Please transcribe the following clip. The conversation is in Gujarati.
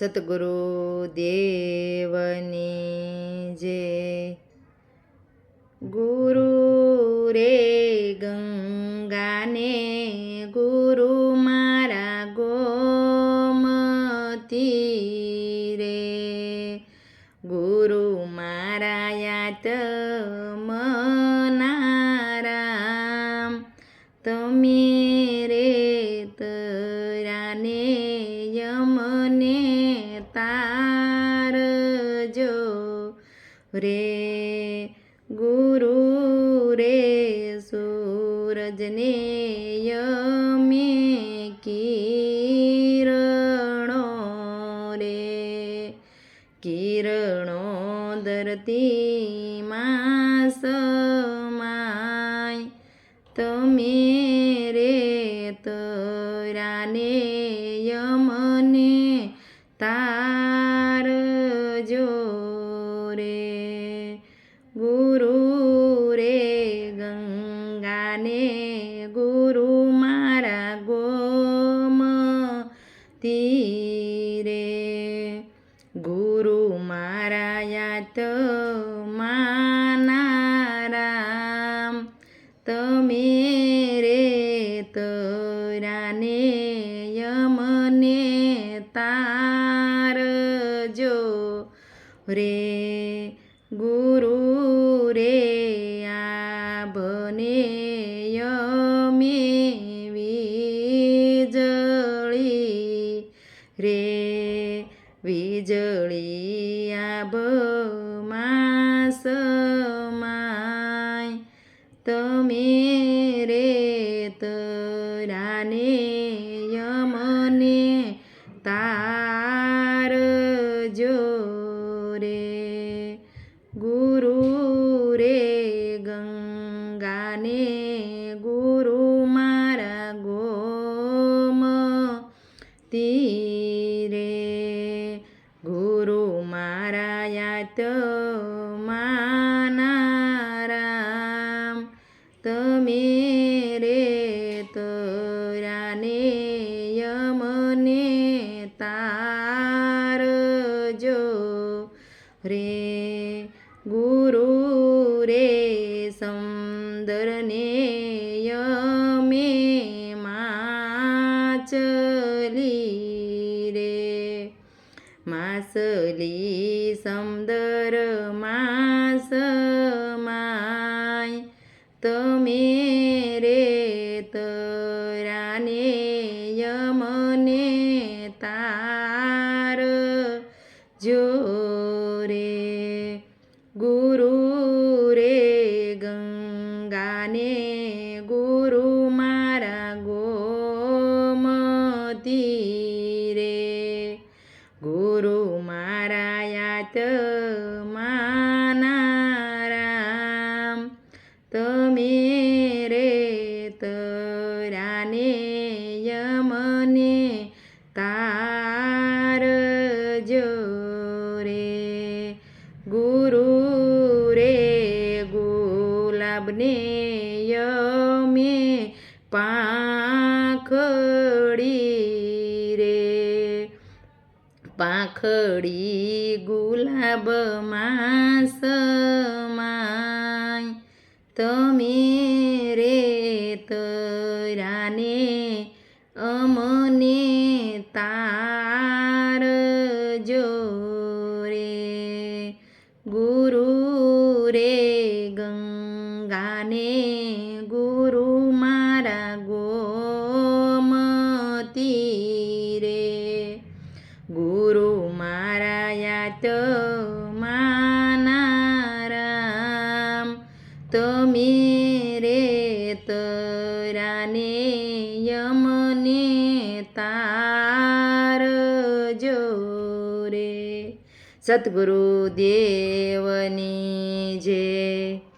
સતગુરુ દેવની જે ગુરુ રે ગંગાને ગુરુ મારા ગોમતી રે. ગુરુ મારા યાત મનારામ તમે તારજો રે ગુરુ રે સૂરજને યમે કિરણો રે. કિરણો ધરતીમાં સમાય. તમે રે તરાને યમને યાત માનારામ, તમે રે તરાને યમને તારજો રે ગુરુ રે આભને યમે વીજળી. રે વીજળી આભમાં તમે રે તરાને યમને તારજો રે ગુરુ રે ગંગાને ગુરુ મારા ગોમ તીરે ગુરુ મારા યાત માનારામ માચલી રે માસલી સમદર માસમાય તમે રે તરાને યમને તાર જો માનારામ તમે રે તરાને યમને તારજો રે ગુરુ રે ગુલાબને યમે પાંખડી પાંખડી ગુલાબમાં સમાય તમે રે તરાને અમને તારજો રે. ગુરુ રે ગંગાને તમે રે તરાને યમને તારજો રે સતગુરુ દેવની જય